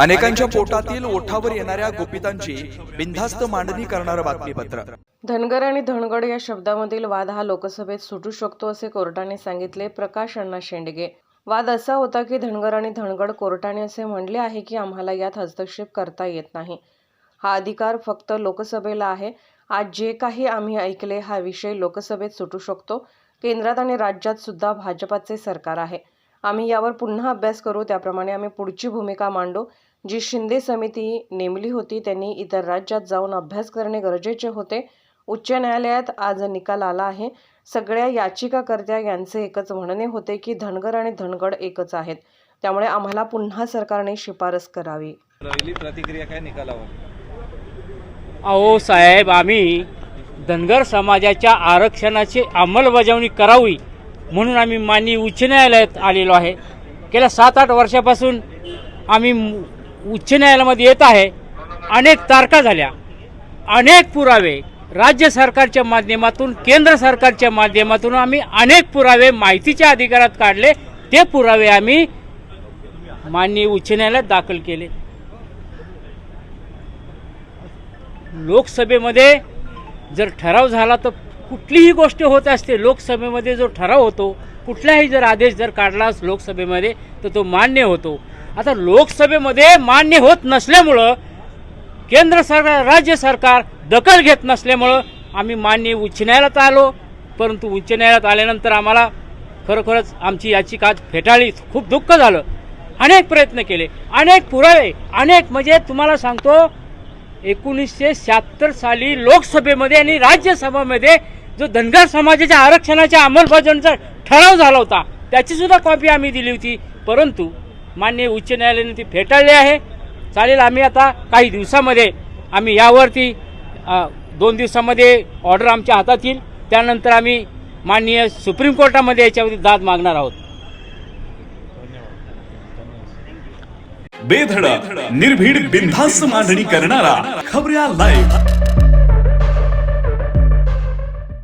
अनेकांच्या पोटातील ओठावर येणाऱ्या गोपितांची बिनधास्त मांडणी करणारं बातमीपत्र. धनगर आणि धनगड या शब्दामधील वाद हा लोकसभेत सुटू शकतो असे कोर्टाने सांगितले प्रकाश अण्णा शेंडगे. वाद असा होता की धनगर आणि धनगड कोर्टाने असे म्हणले आहे की आम्हाला यात हस्तक्षेप करता येत नाही. हा अधिकार फक्त लोकसभेला आहे. आज जे काही आम्ही ऐकले हा विषय लोकसभेत सुटू शकतो. केंद्रात आणि राज्यात सुद्धा भाजपाचे सरकार आहे. आम्ही यावर पुन्हा अभ्यास करू. त्याप्रमाणे आम्ही पुढची भूमिका मांडू. जी शिंदे समिती नेमली होती त्यांनी इतर राज्यात जाऊन अभ्यास करणे गरजेचे होते. उच्च न्यायालयात आज निकाल आला आहे. सगळ्या याचिकाकर्त्या यांचे एकच म्हणणे होते की धनगर आणि धनगड एकच आहेत. त्यामुळे आम्हाला पुन्हा सरकारने शिफारस करावी. प्रतिक्रिया काय निकालावर? अहो साहेब आम्ही धनगर समाजाच्या आरक्षणाची अंमलबजावणी करावी. म्हणून आम्ही माननीय उच्च न्यायालयात आलेलो आहे. गेल्या सात आठ वर्षापासून आम्ही उच्च न्यायालयामध्ये येत आहे. अनेक तारखा झाल्या. अनेक पुरावे राज्य सरकारच्या माध्यमातून केंद्र सरकारच्या माध्यमातून आम्ही अनेक पुरावे माहितीच्या अधिकारात काढले. ते पुरावे आम्ही माननीय उच्च न्यायालयात दाखल केले. लोकसभेमध्ये जर ठराव झाला तर कुठलीही गोष्ट होत असते लोकसभेमध्ये जो ठराव होतो कुठलाही जर आदेश जर काढला लोकसभेमध्ये तर तो मान्य होतो. आता लोकसभेमध्ये मान्य होत नसल्यामुळं केंद्र सरकार राज्य सरकार दखल घेत नसल्यामुळं आम्ही मान्य उच्च न्यायालयात आलो. परंतु उच्च न्यायालयात आल्यानंतर आम्हाला खरोखरच आमची याचिका फेटाळली. खूप दुःख झालं. अनेक प्रयत्न केले. अनेक पुरावे अनेक म्हणजे तुम्हाला सांगतो एकोणीसशे शहात्तर साली लोकसभेमध्ये आणि राज्यसभामध्ये जो धनगर समाजाच्या आरक्षणाच्या अंमलबजावणीचा ठराव झाला होता त्याची सुद्धा कॉपी आम्ही दिली होती. परंतु मान्य उच्च न्यायालयाने ती फेटाळली आहे. चालेल आम्ही आता काही दिवसामध्ये आम्ही यावरती दोन दिवसामध्ये ऑर्डर आमच्या हातात येईल. त्यानंतर आम्ही माननीय सुप्रीम कोर्टामध्ये याच्यावरती दाद मागणार आहोत. बेधडक निर्भीड बिनधास्त मांडणी करणारा खबऱ्या लाईव्ह